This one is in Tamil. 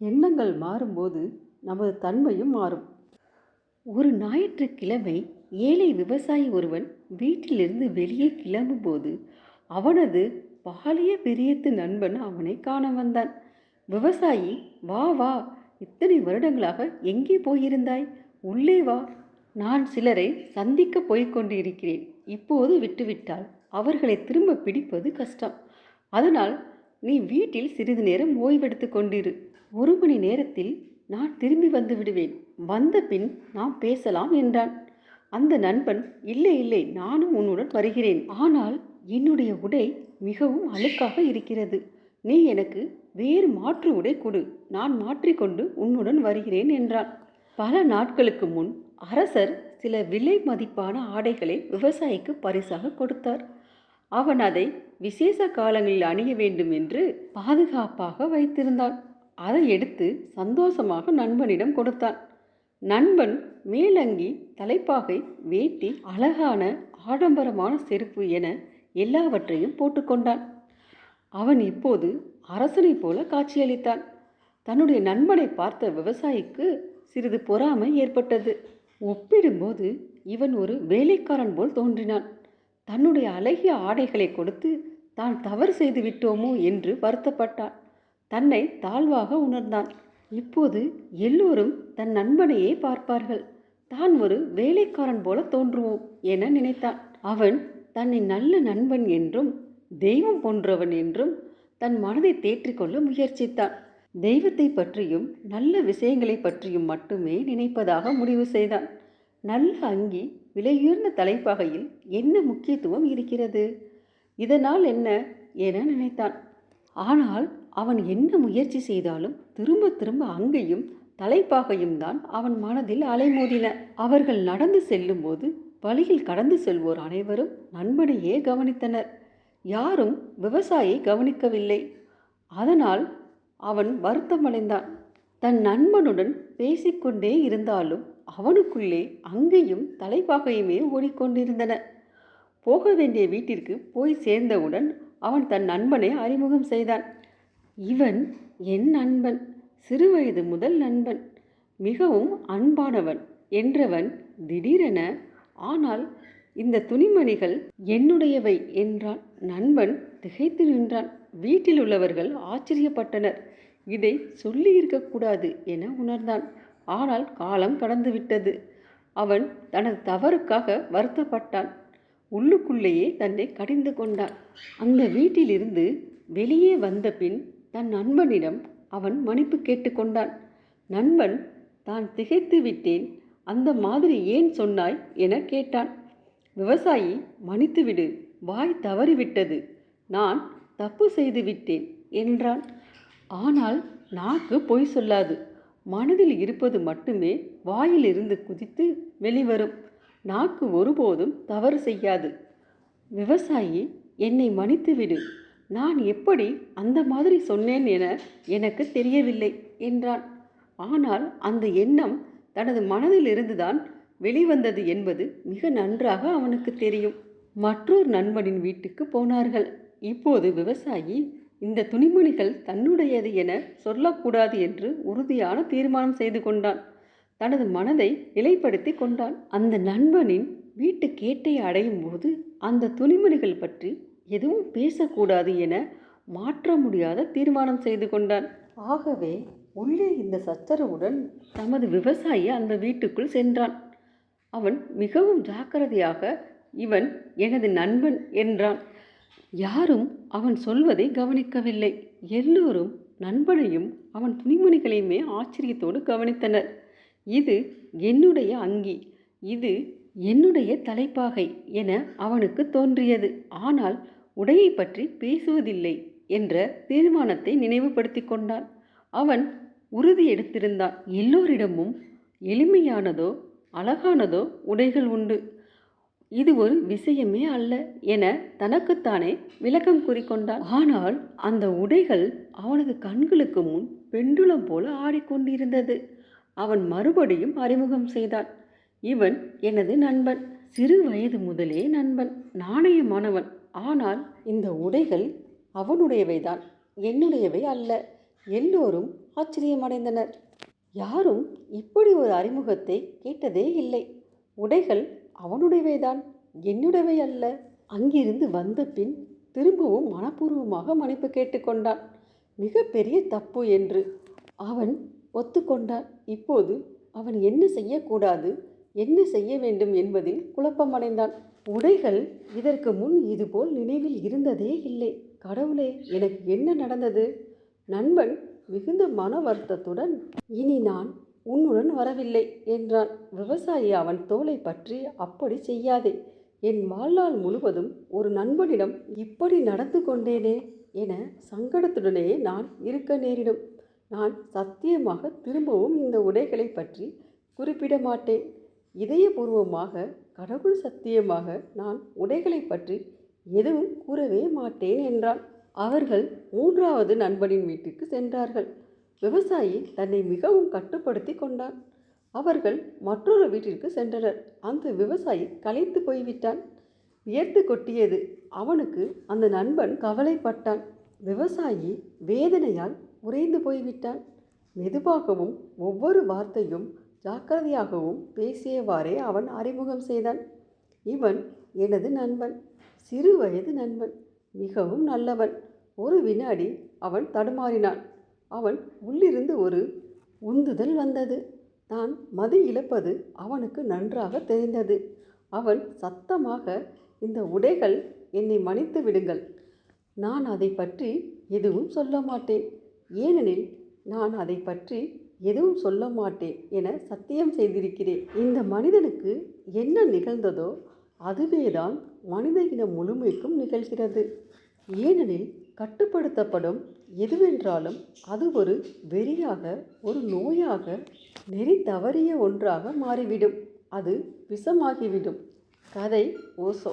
எண்ணங்கள் மாறும்போது நமது தன்மையும் மாறும். ஒரு ஞாயிற்றுக்கிழமை ஏழை விவசாயி ஒருவன் வீட்டிலிருந்து வெளியே கிளம்பும்போது அவனது பாலிய பிரியத்து நண்பன் அவனை காண வந்தான். விவசாயி வா வா இத்தனை வருடங்களாக எங்கே போயிருந்தாய்? உள்ளே வா. நான் சிலரை சந்திக்க போய்க்கொண்டிருக்கிறேன். இப்போது விட்டுவிட்டால் அவர்களை திரும்ப பிடிப்பது கஷ்டம். அதனால் நீ வீட்டில் சிறிது நேரம் ஓய்வெடுத்து கொண்டிரு. ஒரு மணி நேரத்தில் நான் திரும்பி வந்து விடுவேன். வந்த பின் நாம் பேசலாம் என்றான். அந்த நண்பன் இல்லை இல்லை நானும் உன்னுடன் வருகிறேன். ஆனால் என்னுடைய உடை மிகவும் அழுக்காக இருக்கிறது. நீ எனக்கு வேறு மாற்று உடை கொடு. நான் மாற்றிக்கொண்டு உன்னுடன் வருகிறேன் என்றான். பல நாட்களுக்கு முன் அரசர் சில விலை மதிப்பான ஆடைகளை விவசாயிக்கு பரிசாக கொடுத்தார். அவன் அதை விசேஷ காலங்களில் அணிய வேண்டும் என்று பாதுகாப்பாக வைத்திருந்தான். அதை எடுத்து சந்தோஷமாக நண்பனிடம் கொடுத்தான். நண்பன் மேலங்கி தலைப்பாகை வேட்டி அழகான ஆடம்பரமான செருப்பு என எல்லாவற்றையும் போட்டுக்கொண்டான் அவன் இப்போது அரசனைப் போல காட்சியளித்தான். தன்னுடைய நண்பனை பார்த்த விவசாயிக்கு சிறிது பொறாமை ஏற்பட்டது. ஒப்பிடும்போது இவன் ஒரு வேலைக்காரன் போல் தோன்றினான். தன்னுடைய அழகிய ஆடைகளை கொடுத்து தான் தவறு செய்து விட்டோமோ என்று வருத்தப்பட்டான். தன்னை தாழ்வாக உணர்ந்தான். இப்போது எல்லோரும் தன் நண்பனையே பார்ப்பார்கள். தான் ஒரு வேலைக்காரன் போல தோன்றுவோம் என நினைத்தான். அவன் தன்னை நல்ல நண்பன் என்றும் தெய்வம் போன்றவன் என்றும் தன் மனதை தேற்றிக்கொள்ள முயற்சித்தான். தெய்வத்தை பற்றியும் நல்ல விஷயங்களை பற்றியும் மட்டுமே நினைப்பதாக முடிவு செய்தான். நல்ல அங்கி விலையுயர்ந்த தலைப்பகையில் என்ன முக்கியத்துவம் இருக்கிறது? இதனால் என்ன? என நினைத்தான். ஆனால் அவன் என்ன முயற்சி செய்தாலும் திரும்ப திரும்ப அங்கேயும் தலைப்பாகையும் தான் அவன் மனதில் அலைமோதின. அவர்கள் நடந்து செல்லும்போது வழியில் கடந்து செல்வோர் அனைவரும் நண்பனையே கவனித்தனர். யாரும் விவசாயி கவனிக்கவில்லை. அதனால் அவன் வருத்தமடைந்தான் தன் நண்பனுடன் பேசிக்கொண்டே இருந்தாலும் அவனுக்குள்ளே அங்கேயும் தலைப்பாகையுமே ஓடிக்கொண்டிருந்தன. போக வேண்டிய வீட்டிற்கு போய் சேர்ந்தவுடன் அவன் தன் நண்பனை அறிமுகம் செய்தான். இவன் என் நண்பன் சிறுவயது முதல் நண்பன் மிகவும் அன்பானவன் என்றவன் திடீரென ஆனால் இந்த துணிமணிகள் என்னுடையவை? என்றான். நண்பன் திகைத்து நின்றான். வீட்டில் உள்ளவர்கள் ஆச்சரியப்பட்டனர். இதை சொல்லி இருக்கக்கூடாது என உணர்ந்தான். ஆனால் காலம் கடந்து விட்டது. அவன் தனது தவறுக்காக வருத்தப்பட்டான். உள்ளுக்குள்ளேயே தன்னை கடிந்து கொண்டான். அந்த வீட்டிலிருந்து வெளியே வந்த பின் தன் நண்பனிடம் அவன் மன்னிப்பு கேட்டுக்கொண்டான் நண்பன் தான் திகைத்து விட்டேன். அந்த மாதிரி ஏன் சொன்னாய்? என கேட்டான். விவசாயி மன்னித்துவிடு வாய் தவறிவிட்டது நான் தப்பு செய்து விட்டேன் என்றான். ஆனால் நாக்கு பொய் சொல்லாது. மனதில் இருப்பது மட்டுமே வாயிலிருந்து குதித்து வெளிவரும். நாக்கு ஒருபோதும் தவறு செய்யாது. விவசாயி என்னை மன்னித்துவிடு நான் எப்படி அந்த மாதிரி சொன்னேன் என எனக்கு தெரியவில்லை என்றான். ஆனால் அந்த எண்ணம் தனது மனதில் இருந்துதான் வெளிவந்தது என்பது மிக நன்றாக அவனுக்கு தெரியும். மற்றொரு நண்பனின் வீட்டுக்கு போனார்கள். இப்போது விவசாயி இந்த துணிமணிகள் தன்னுடையது என சொல்லக்கூடாது என்று உறுதியான தீர்மானம் செய்து கொண்டான். தனது மனதை நிலைப்படுத்தி கொண்டான். அந்த நண்பனின் வீட்டு கேட்டை அடையும் போது அந்த துணிமணிகள் பற்றி எதுவும் பேசக்கூடாது என மாற்ற முடியாத தீர்மானம் செய்து கொண்டான். ஆகவே உள்ளே இந்த சச்சரவுடன் தமது விவசாயி அந்த வீட்டுக்குள் சென்றான். அவன் மிகவும் ஜாக்கிரதையாக இவன் எனது நண்பன் என்றான். யாரும் அவன் சொல்வதை கவனிக்கவில்லை. எல்லோரும் நண்பனையும் அவன் துணிமணிகளையுமே ஆச்சரியத்தோடு கவனித்தனர். இது என்னுடைய அங்கி. இது என்னுடைய தலைப்பாகை என அவனுக்கு தோன்றியது. ஆனால் உடையை பற்றி பேசுவதில்லை என்ற தீர்மானத்தை நினைவுபடுத்தி கொண்டான். அவன் உறுதி எடுத்திருந்தான். எல்லோரிடமும் எளிமையானதோ அழகானதோ உடைகள் உண்டு. இது ஒரு விஷயமே அல்ல என தனக்குத்தானே விளக்கம் கூறிக்கொண்டான் ஆனால் அந்த உடைகள் அவனது கண்களுக்கு முன் பெண்டுலம் போல ஆடிக்கொண்டிருந்தது. அவன் மறுபடியும் அறிமுகம் செய்தான். இவன் எனது நண்பன். சிறு வயது முதலே நண்பன். நாணயமானவன். ஆனால் இந்த உடைகள் அவனுடையவைதான் என்னுடையவை அல்ல. எல்லோரும் ஆச்சரியமடைந்தனர். யாரும் இப்படி ஒரு அறிமுகத்தை கேட்டதே இல்லை. உடைகள் அவனுடையவைதான் என்னுடையவை அல்ல. அங்கிருந்து வந்த பின் திரும்பவும் மனப்பூர்வமாக மன்னிப்பு கேட்டுக்கொண்டான் மிகப்பெரிய தப்பு என்று அவன் ஒத்துக்கொண்டான். இப்போது அவன் என்ன செய்யக்கூடாது என்ன செய்ய வேண்டும் என்பதில் குழப்பமடைந்தான். உடைகள் இதற்கு முன் இதுபோல் நினைவில் இருந்ததே இல்லை. கடவுளே எனக்கு என்ன நடந்தது? நண்பன் மிகுந்த மன வருத்தத்துடன் இனி நான் உன்னுடன் வரவில்லை என்றான். விவசாயி அவன் தோலை பற்றி அப்படி செய்யாதே. என் வாழ்நாள் முழுவதும் ஒரு நண்பனிடம் இப்படி நடந்து கொண்டேனே என சங்கடத்துடனே நான் இருக்க நேரிடும். நான் சத்தியமாக திரும்பவும் இந்த உடைகளை பற்றி குறிப்பிட மாட்டேன் இதயபூர்வமாக கடவுள் சத்தியமாக நான் உடைகளை பற்றி எதுவும் கூறவே மாட்டேன் என்றான். அவர்கள் மூன்றாவது நண்பனின் வீட்டுக்கு சென்றார்கள். விவசாயி தன்னை மிகவும் கட்டுப்படுத்தி கொண்டான். அவர்கள் மற்றொரு வீட்டிற்கு சென்றனர். அந்த விவசாயி களைத்து போய்விட்டான். வியர்த்து கொட்டியது அவனுக்கு அந்த நண்பன் கவலைப்பட்டான். விவசாயி வேதனையால் உறைந்து போய்விட்டான். மெதுவாகவும் ஒவ்வொரு வார்த்தையும் ஜாக்கிரதையாகவும் பேசியவாறே அவன் அறிமுகம் செய்தான். இவன் எனது நண்பன் சிறு வயது நண்பன் மிகவும் நல்லவன். ஒரு வினாடி அவன் தடுமாறினான். அவன் உள்ளிருந்து ஒரு உந்துதல் வந்தது. தான் மது இழப்பது அவனுக்கு நன்றாக தெரிந்தது. அவன் சத்தமாக இந்த உடைகள் என்னை மன்னித்து விடுங்கள். நான் அதை பற்றி எதுவும் சொல்ல மாட்டேன். ஏனெனில் நான் அதை பற்றி எதுவும் சொல்ல மாட்டேன் என சத்தியம் செய்திருக்கிறேன். இந்த மனிதனுக்கு என்ன நிகழ்ந்ததோ அதுவேதான் மனித இனம் முழுமைக்கும் நிகழ்கிறது. ஏனெனில் கட்டுப்படுத்தப்படும் எதுவென்றாலும் அது ஒரு வெறியாக ஒரு நோயாக நெறி தவறிய ஒன்றாக மாறிவிடும். அது விஷமாகிவிடும். கதை ஓசோ.